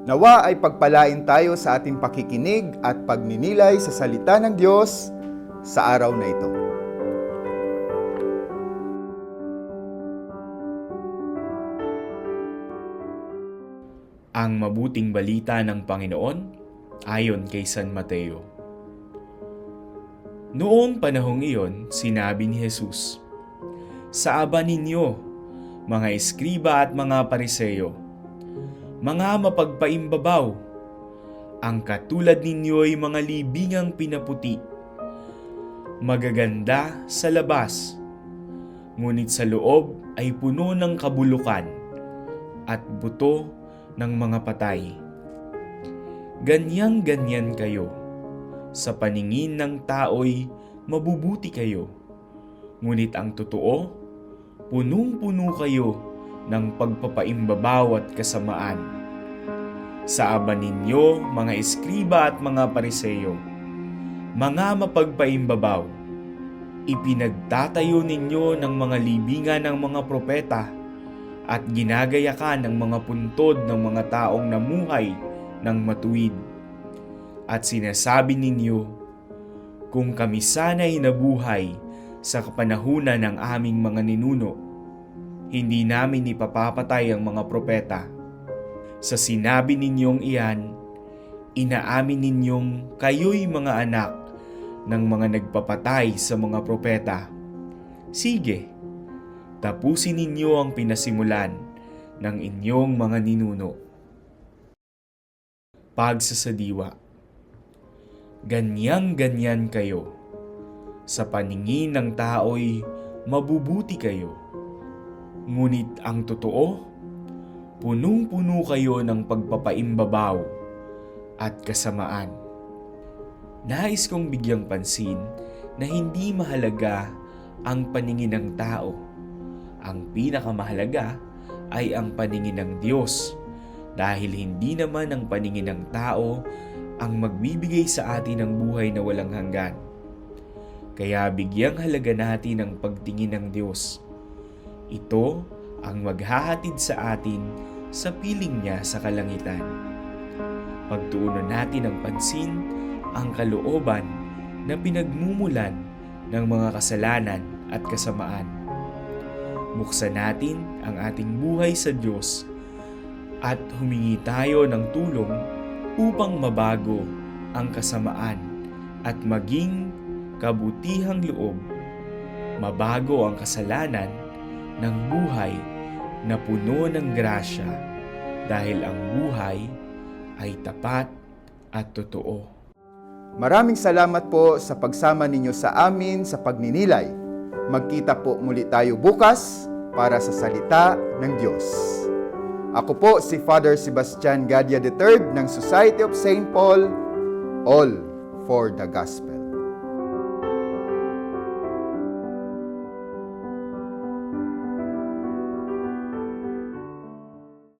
Nawa ay pagpalain tayo sa ating pakikinig at pagninilay sa salita ng Diyos sa araw na ito. Ang mabuting balita ng Panginoon ayon kay San Mateo. Noong panahong iyon, sinabi ni Jesus, Sa aba ninyo, mga eskriba at mga pariseyo, mga mapagpaimbabaw, ang katulad ninyo ay mga libingang pinaputi, magaganda sa labas, ngunit sa loob ay puno ng kabulukan at buto ng mga patay. Ganyang-ganyan kayo. Sa paningin ng tao'y mabubuti kayo. Ngunit ang totoo, punong-puno kayo ng pagpapaimbabaw at kasamaan. Sa aba ninyo, mga eskriba at mga pariseyo, mga mapagpaimbabaw, ipinagtatayo ninyo ng mga libingan ng mga propeta at ginagayakan ng mga puntod ng mga taong namuhay ng matuwid. At sinasabi ninyo, kung kami sana'y nabuhay sa kapanahunan ng aming mga ninuno, hindi namin ipapapatay ang mga propeta. Sa sinabi ninyong iyan, inaamin ninyong kayo'y mga anak ng mga nagpapatay sa mga propeta. Sige, tapusin ninyo ang pinasimulan ng inyong mga ninuno. Pagsasadiwa Ganyang-ganyan kayo. Sa paningin ng tao'y mabubuti kayo. Ngunit ang totoo, punong-puno kayo ng pagpapaimbabaw at kasamaan. Nais kong bigyang pansin na hindi mahalaga ang paningin ng tao. Ang pinakamahalaga ay ang paningin ng Diyos dahil hindi naman ang paningin ng tao ang magbibigay sa atin ng buhay na walang hanggan. Kaya bigyang halaga natin ang pagtingin ng Diyos. Ito ang maghahatid sa atin sa piling niya sa kalangitan. Pagtuunan natin ng pansin ang kalooban na pinagmumulan ng mga kasalanan at kasamaan. Buksan natin ang ating buhay sa Diyos at humingi tayo ng tulong upang mabago ang kasamaan at maging kabutihang loob. Mabago ang kasalanan ng buhay na puno ng grasya dahil ang buhay ay tapat at totoo. Maraming salamat po sa pagsama ninyo sa amin sa pagninilay. Magkita po muli tayo bukas para sa salita ng Diyos. Ako po si Father Sebastian Gadia III ng Society of St. Paul, all for the Gospel.